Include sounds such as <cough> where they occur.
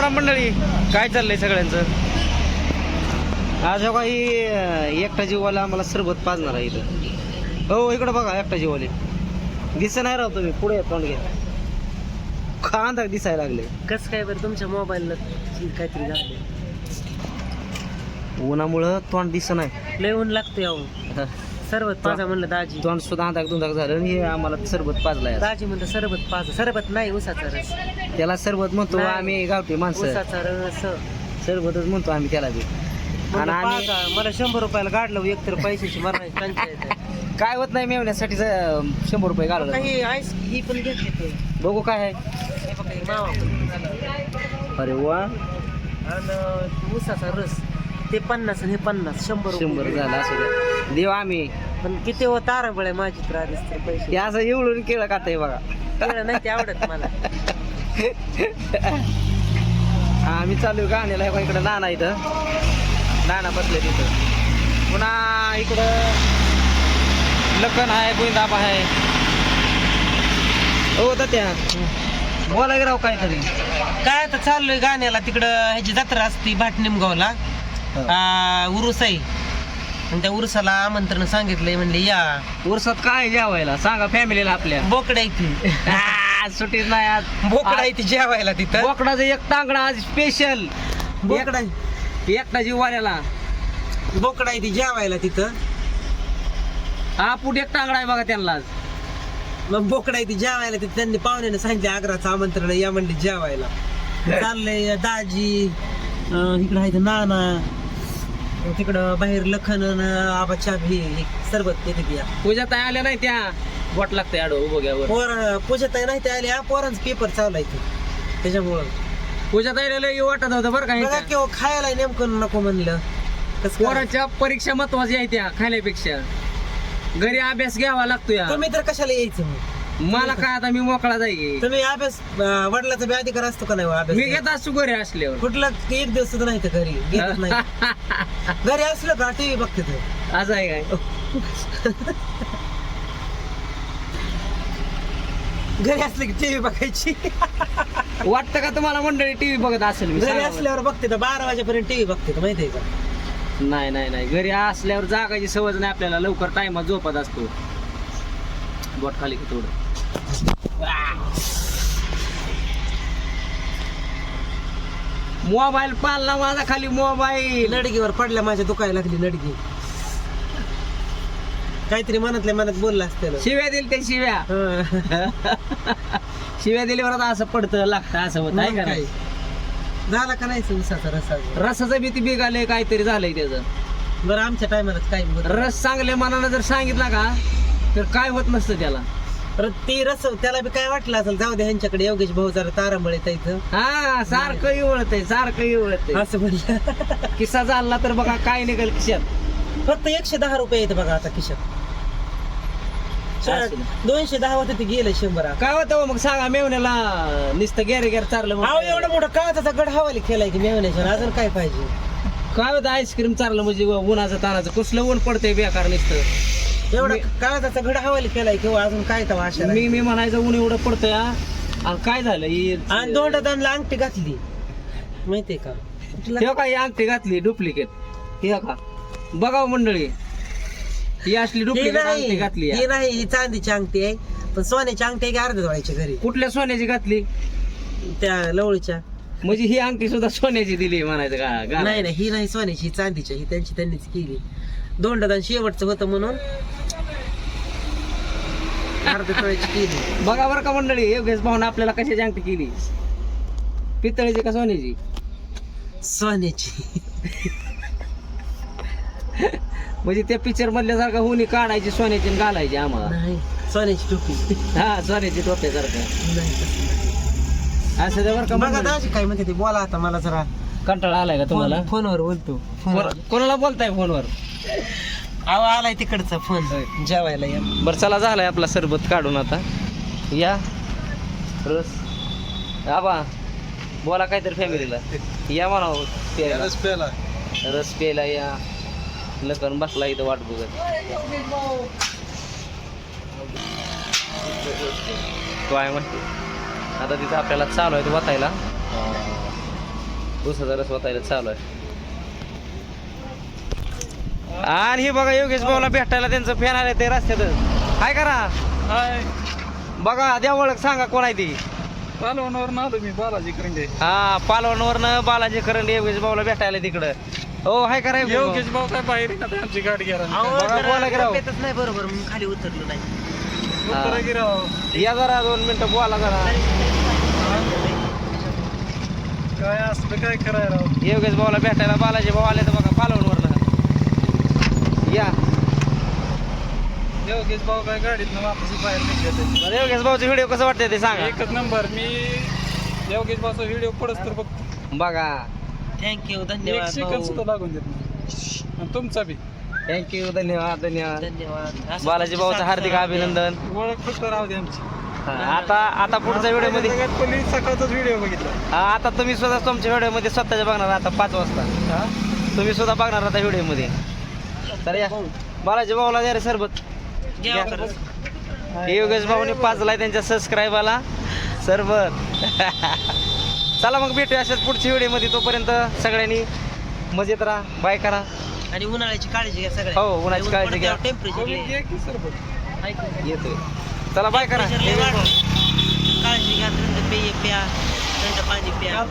राम मंडळी काय चाललंय सगळ्यांचं? आज हो काही एकटा जीवाला आम्हाला सरबत पाजणार आहे इथं. हो इकडं बघा एकटा जीवाले दिसत नाही राव तुम्ही पुढे तोंड घ्या. खांदा दिसायला लागले. कसं काय बरं तुमच्या मोबाईलला काहीतरी झालं उन्हामुळं तोंड दिसत नाही. लय ऊन लागतं यावं <laughs> सरबत पाजा म्हणलं दाजी तोंड सुद्धा हाताक दुंदाक झालं आणि हे आम्हाला सरबत पाजलाय आज. दाजी म्हणलं सरबत पाजा सरबत नाही उसाचा रस त्याला सरबत म्हणतो नाही. आम्ही गावठी माणसं उसाचा रस सरबतच म्हणतो आम्ही त्याला बी आणि आम्ही पाजा. मला शंभर रुपयाला काढलं एक तर पैशाची मरणाची पंचायत आहे. काय होत नाही मेवण्यासाठी ज- शंभर रुपये घालवलं काही आईस ही पण घेतली ते बघू काय आहे हे बघा, हे मावा पण. अरे वा आणि उसाचा रस ते पन्नास आणि हे पन्नास शंभर रुपये. शंभर झालं असू द्या. देव आम्ही. पण किती हो तारांबळ आहे माझी तर आधीच पैसे. असं एवढून केलं का ते बघा. केळं नाही ते आवडत मला. आम्ही चालू गाण्याला. हे बघा इकडं नाना इथं. नाना बसले तिथं पुन्हा इकडं लखन आहे गोविंदाबा आहे. हो त्या बोला राव काहीतरी. काय आता चाललोय गाण्याला? तिकडं ह्याची जत्रा असती भाट निमगावला. उरुस आहे आणि त्या उरुसाला आमंत्रण सांगितलंय म्हणले या. वर्षात काय जेवायला? सांगा फॅमिलीला आपल्या. बोकडा इथे आ, सुट्टीच नाही आज. बोकडा इथे जेवायला तिथं. बोकडाचं एक टांगडा आज स्पेशल बोकडा एकटा जीववाल्याला बोकडा इथे जेवायला तिथं. हा पुढे एक टांगडा आहे बघा त्यांना आज. मग बोकडा इथे जेवायला तिथे. त्यांनी पाहुण्याने सांगितले आग्राचं आमंत्रण आहे, या म्हणले जेवायला. <laughs> चाललंय दाजी. अं, इकडं आहे ते नाना. तिकडं बाहेर लखन अन आबाच्या भी सरबत ते घ्या पूजा ताई आल्या नाही त्या बोट लागते आडो उभोग्यावर पोर पूजत नाही ते आले हा पोरांचं पेपर चालू आहे ते. त्याच्यामुळं. पूजा ताईला लय वाटत होतं बरं बघा का किंवा खायला नेमकं नको म्हणलं. कसं काय? पोराच्या परीक्षा महत्वाची आहे त्या खाण्यापेक्षा. घरी अभ्यास घ्यावा लागतो या तुम्ही तर कशाला यायचं मग? मला काय आता मी मोकळा जाई. तुम्ही अभ्यास अं, वडिलाचा बी अधिकार असतो का नाही हो अभ्यास मी घेत असतो घरी असल्यावर. कुठला एक दिवस सुद्धा नाही तर घरी? नाही. <laughs> घरी असलं का टीव्ही बघते तर असं आहे काय? घरी असलं की टीव्ही बघायची. वाटतं का तुम्हाला मंडळी टीव्ही बघत असेल मी घरी सांगा बरं. असल्यावर बघते तर बारा वाजेपर्यंत टीव्ही बघते तर माहितीये का? नाही नाही नाही. घरी असल्यावर जागायची सवय नाही आपल्याला. लवकर टाइमात झोपत असतो. बोट खाली की थोडं. मोबाईल पाळला माझा खाली मोबाईल. नडगीवर पडल्या माझ्या दुखायला लागली नडगी काहीतरी मनातल्या मनात बोलला असतं शिव्या दिल ते शिव्या. <laughs> शिव्या दिल्यावर आता असं पडतं लागतं असं होत आहे का? नाही झाला का नाही उसाचा रसा रसाचं भीती बिघालय काहीतरी झालंय त्याचं. बरं आमच्या टायमाला काय नाही. रस चांगल्या मनानं जर सांगितला का तर काय होत नसतं त्याला. परत ते रस त्याला बी काय वाटलं असेल? जाऊ दे ह्यांच्याकडे योगेश भाऊ जरा तारांबळ येतं इथं. हा सारखं इवळतंय सारखं इवळतंय. असं म्हणलं. किस्सा झाला तर बघा काय निघेल खिशात. फक्त एकशे दहा रुपये येतं बघा आता खिशात. असं. दोनशे दहा होते ते गेलं शंभर काय होतं हो मग सांगा मेवण्याला नुसतं गेरे गेर चारलं अहो म्हणजे. एवढं मोठं काळाचा गड हवाली केलाय की मेहण्याच्या अजून काय पाहिजे? काय होतं आईस्क्रीम चारलं म्हणजे उन्हाचं तानाचं कसलं ऊन पडतंय बेकार नुसतं. एवढा काळाचा गड हवाली केलाय किंवा अजून काय आशा मी मी म्हणायचं ऊन एवढं पडतंय हा. आणि काय झालं ही- आणि दानला अंगठी घातली. माहितीये का? हे काय अंगठी घातली डुप्लिकेट. हे का बघा हो मंडळी. ही असली ही डुप्लिकेट अंगठी घातली ही. नाही ही चांदीची अंगठी आहे. पण सोन्याची अंगठी आहे की अर्ध्या व्हायची घरी. कुठल्या सोन्याची घातली? त्या लवळीच्या म्हणजे ही अंगठी सुद्धा सोन्याची दिली म्हणायचं का नाही नाही ही नाही सोन्याची ही चांदीची ही त्यांची त्यांनीच केली. दोंडदान शेवटचं होतं म्हणून. बघा बरं का मंडळी योगेश भाऊन आपल्याला कशाची अंगठी केली? पितळेची का सोन्याची? सोन्याची. म्हणजे त्या पिक्चर मधल्यासारखं होणी काढायची सोन्याची आणि घालायची आम्हाला. नाही सोन्याची टोपी. हा सोन्याची टोप्यासारखं नाही तसं नाही. असं ते बरं का बघा मंडळी? दाजी काय म्हणते ते बोला आता मला जरा. कंटाळा आलाय का तुम्हाला? फोन- फोनवर बोलतो. कोण- कोणाला बोलताय फोनवर? अहो आलाय तिकडचा फोन जेवायला या. बरं चला झालाय आपला सरबत काढून आता. या. रस. आबा बोला काहीतरी फॅमिलीला या म्हणा प्यायला. रस प्यायला. या. लखन बसला इथं वाट बघत. काय म्हणते आता तिथं आपल्याला चालू आहे ते वाचायला ऊसाचा रस वाचायला चालू आहे. आणि हे बघा योगेश भाऊला भेटायला त्यांचं फॅन आले ते रस्त्यात काय करा. हाय. बघा द्या ओळख सांगा कोण आहे ती. पालवणावर आलो मी बालाजी करंडे. हा पालवणवरनं बालाजी करंडे योगेश भाऊला भेटायला तिकडं. हो हाय करा योगेश भाऊ. योगेश भाऊ काय बाहेर आहे आमची गाडी गेला बघा, बोला की राव. पेतच नाही बरोबर मग खाली उतरलो नाही. या जरा दोन मिनिटं बोला जरा. काय असलं काय करायला? राव योगेश भाऊला भेटायला बालाजी भाऊ आले तर बघा पालवणवरनं या योगेश भाऊ काय गाडीत वापस बाहेर बरं, योगेश भाऊचे व्हिडिओ कसं वाटते ते सांगा. एकच नंबर मी योगेश भाऊचा व्हिडिओ पडस तर बघतो. बघा. थँक्यू एक धन्यवाद सेकंद भाऊ. सुद्धा लागून देत नाही. आणि तुमचा बी. थँक्यू धन्यवाद धन्यवाद. धन्यवाद. बालाजी तुमची भाऊचं साथ हार्दिक. अभिनंदन. ओळख फक्त राहू दे आमची. हा, आता आता पुढच्या व्हिडिओमध्ये सगळ्यात पहिली सकाळचाच व्हिडिओ बघितला? हा, आता तुम्ही सुद्धा तुमच्या व्हिडिओमध्ये स्वतःच्या बघणार आता पाच वाजता. हा? तुम्ही सुद्धा बघणार आता व्हिडिओमध्ये तर या. बालाजी भाऊला द्या रे सरबत. जेवा घ्या. खरंच. हे योगेश भाऊने पाचलाय त्यांच्या सबस्क्राईबाला सरबत <laughs> चला मग भेटूया अशाच पुढच्या व्हिडिओमध्ये तोपर्यंत सगळ्यांनी मजेत राहा बाय करा. आणि उन्हाळ्याची काळजी घ्या सगळ्या. हो, उन्हाळ्याची काळजी घ्या. टेम्परेचर सरबत येतोय. चला बाय करा. काळजी घ्या थंड पेय प्या थंड पाणी प्या.